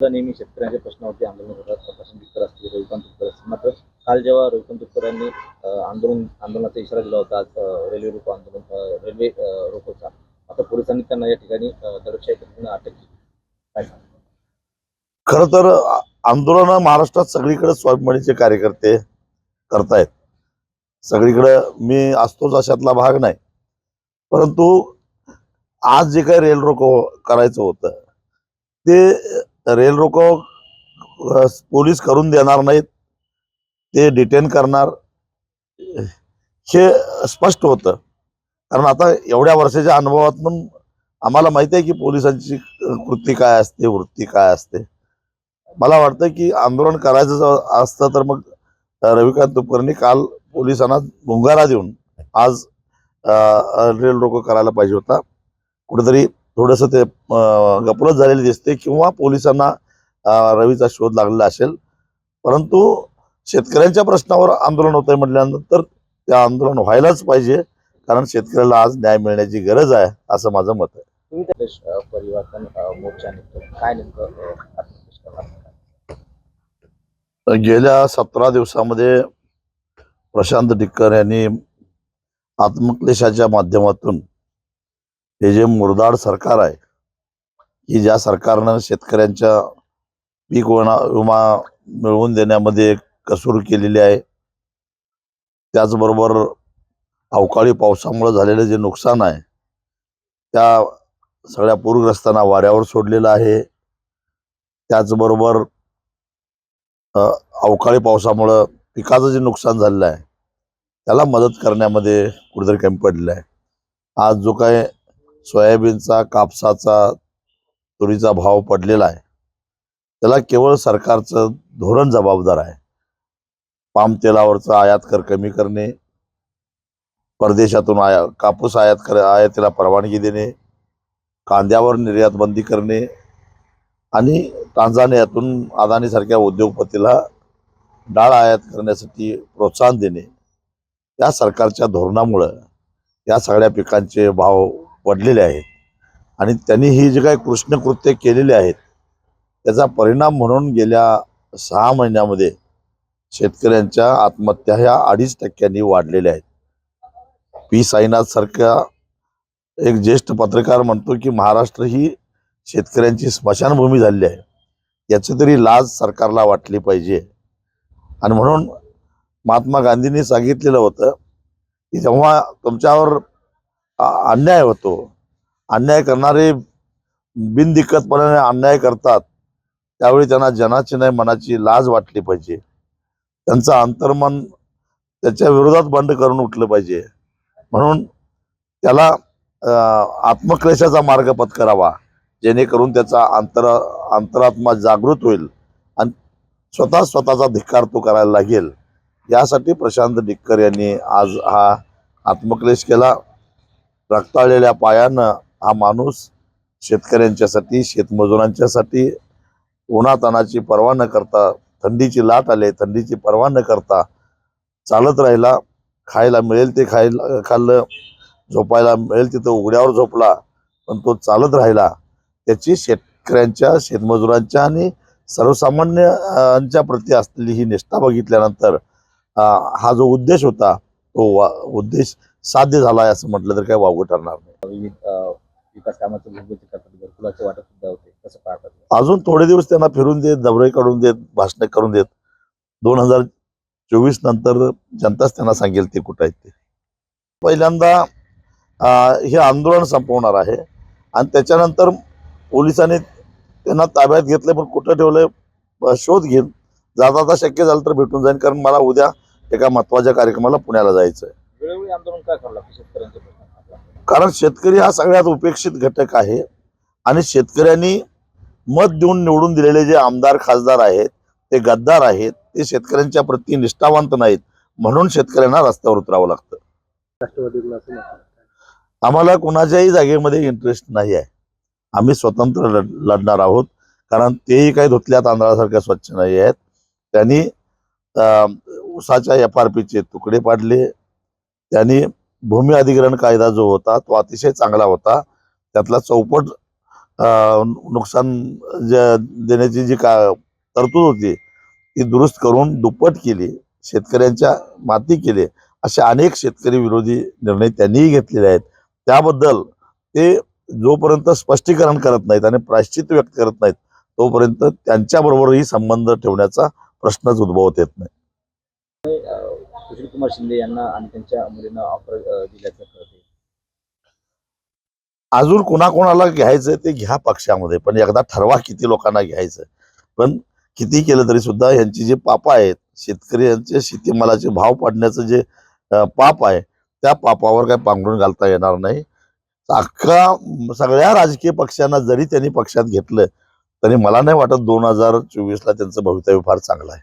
नेहमी शेतकऱ्यांच्या प्रश्नावरती आंदोलन होतात प्रशासन तुपकर असतील रविकांत तुपकर असतील मात्र काल जेव्हा रविकांत तुपकर यांनी आंदोलन आंदोलनाचा इशारा दिला होता आज रेल्वे रोको आंदोलन रेल्वे रोकोचा आता पोलिसांनी त्यांना या ठिकाणी अं, दडपशाही अटक केली. काय खर तर आंदोलन महाराष्ट्रात सगळीकडे स्वाभिमानीचे कार्यकर्ते करतायत. सगळीकडे मी असतोच अशातला भाग नाही. परंतु आज जे काही रेल रोको करायचं होतं ते रेल रोको पोलीस करून देणार नाहीत. ते डिटेन करणार. हे स्पष्ट होतं. कारण आता एवढ्या वर्षाच्या अनुभवातून आम्हाला माहिती आहे की पोलिसांची कृती काय असते वृत्ती काय असते. मला वाटतं की आंदोलन करायचं असतं तर मग रविकांत तुपकरनी काल पोलिसांना गुंगारा देऊन आज रेल रोको करायला पाहिजे होता. कुठेतरी थोडंसं ते अं, गफलत झालेली दिसते किंवा पोलिसांना रवीचा शोध लागलेला असेल. परंतु शेतकऱ्यांच्या प्रश्नावर आंदोलन होतंय म्हटल्यानंतर ते आंदोलन व्हायलाच पाहिजे. कारण शेतकऱ्याला आज न्याय मिळण्याची गरज आहे असं माझं मत आहे. परिवर्तन काय नेमकं? गेल्या सतरा दिवसामध्ये प्रशांत डिक्कर यांनी आत्मक्लेशाच्या माध्यमातून हे जे मुरदाड सरकार आहे की ज्या सरकारनं शेतकऱ्यांच्या पीक विमा विमा मिळवून देण्यामध्ये कसूर केलेली आहे त्याचबरोबर अवकाळी पावसामुळे झालेलं जे नुकसान आहे त्या सगळ्या पूरग्रस्तांना वाऱ्यावर सोडलेलं आहे. त्याचबरोबर अवकाळी पावसामुळं पिकाचं जे नुकसान झालेलं आहे त्याला मदत करण्यामध्ये कुठेतरी कमी पडलेलं आहे. आज जो काय सोयाबीनचा कापसाचा तुरीचा भाव पडलेला आहे. त्याला केवळ सरकारचं धोरण जबाबदार आहे. पाम तेलावरचा आयात कर कमी करणे परदेशातून आया कापूस आयात कर आयातीला परवानगी देणे कांद्यावर निर्यात बंदी करणे आणि टांझानियातून अदानीसारख्या उद्योगपतीला डाळ आयात करण्यासाठी प्रोत्साहन देणे. या सरकारच्या धोरणामुळं या सगळ्या पिकांचे भाव पडलेले आहेत. आणि त्यांनी ही जी काही कृष्णकृत्य केलेली आहेत त्याचा परिणाम म्हणून गेल्या सहा महिन्यामध्ये शेतकऱ्यांच्या आत्महत्या ह्या अडीच टक्क्यांनी वाढलेल्या आहेत. पी साईनाथसारख्या एक ज्येष्ठ पत्रकार म्हणतो की महाराष्ट्र ही शेतकऱ्यांची स्मशानभूमी झालेली आहे. याची तरी लाज सरकारला वाटली पाहिजे. आणि म्हणून महात्मा गांधींनी सांगितलेलं होतं की जेव्हा तुमच्यावर अन्याय होतो. अन्याय करणारे बिनदिक्कतपणाने अन्याय करतात. त्यावेळी त्यांना जनाची नाही मनाची लाज वाटली पाहिजे. त्यांचं अंतर्मन त्याच्या विरोधात बंड करून उठलं पाहिजे. म्हणून त्याला आत्मक्लेशाचा मार्ग पत्करावा. जेणेकरून त्याचा अंतर अंतरात्मा जागृत होईल आणि स्वतः स्वतःचा धिक्कार तो करायला लागेल. यासाठी प्रशांत डिक्कर यांनी आज हा आत्मक्लेश केला. रक्ताळलेल्या पायानं हा माणूस शेतकऱ्यांच्यासाठी शेतमजुरांच्यासाठी उन्हातानाची पर्वा न करता थंडीची लाट आले थंडीची पर्वा न करता चालत राहिला. खायला मिळेल ते खायला खाल्लं झोपायला मिळेल तिथं उघड्यावर झोपला पण तो चालत राहिला. त्याची शेतकऱ्यांच्या शेतमजुरांच्या आणि सर्वसामान्यांच्या प्रती असलेली ही निष्ठा बघितल्यानंतर हा जो उद्देश होता तो वा- उद्देश साध्य झाला आहे असं म्हटलं तर काही वावगं ठरणार नाही. विविध अं, विकास कामाचं भूमिती करतात घरकुलाचे वाटप सुद्धा होते. कसं पाहतात? अजून थोडे दिवस त्यांना फिरून देत दौरे काढून देत भाषणे करून देत. दोन हजार चोवीस नंतर जनताच त्यांना सांगेल ते कुठं आहेत ते. पहिल्यांदा हे आंदोलन संपवणार आहे. आणि त्याच्यानंतर पोलिसांनी त्यांना ताब्यात घेतले पण कुठं ठेवलंय ब- शोध घेईन जाता शक्य झालं तर भेटून जाईन कारण मला उद्या एका महत्त्वाच्या कार्यक्रमाला पुण्याला जायचं आहे वेळोवेळी आंदोलन काय करावं लागतं कारण शेतकरी हा सगळ्यात उपेक्षित घटक आहे आणि शेतकऱ्यांनी मत देऊन निवडून दिलेले जे आमदार खासदार आहेत ते गद्दार आहेत ते शेतकऱ्यांच्या प्रती निष्ठावंत नाहीत. म्हणून शेतकऱ्यांना रस्त्यावर उतरावं लागतं. राष्ट्रवादीला असं म्हटलं. आम्हाला कुणाच्याही जागेमध्ये इंटरेस्ट नाही आहे. आम्ही स्वतंत्र लढ- लढणार आहोत. कारण तेही काही धुतल्या तांदळासारख्या स्वच्छ नाही आहेत. त्यांनी अं, ऊसाच्या एफ आर पीचे तुकडे पाडले. त्यांनी भूमी अधिग्रहण कायदा जो होता तो अतिशय चांगला होता. त्यातला चौपट नुकसान देण्याची जी का तरतूद होती ती दुरुस्त करून दुप्पट केली शेतकऱ्यांच्या माती केली. असे अनेक शेतकरी विरोधी निर्णय त्यांनीही घेतलेले आहेत. त्याबद्दल ते जोपर्यंत स्पष्टीकरण करत नाहीत आणि प्रायश्चित व्यक्त करत नाहीत तोपर्यंत त्यांच्याबरोबरही संबंध ठेवण्याचा प्रश्नच उद्भवत येत नाही. सुशील कुमार शिंदे यांना आणि त्यांच्या मुलींना ऑफर दिल्याचं कळते अजून कोणाकोणाला घ्यायचं ते घ्या पक्षामध्ये पण एकदा ठरवा किती लोकांना घ्यायचं पण किती केलं तरी सुद्धा यांची जे पाप आहेत शेतकऱ्यांचे शेतीमालाचे भाव पाडण्याचं जे पाप आहे त्या पापावर काय पांघरून घालता येणार नाही. अख्खा सगळ्या राजकीय पक्षांना जरी त्यांनी पक्षात घेतलं तरी मला नाही वाटत दोन हजार चोवीसला त्यांचं भवितव्य फार चांगलं आहे.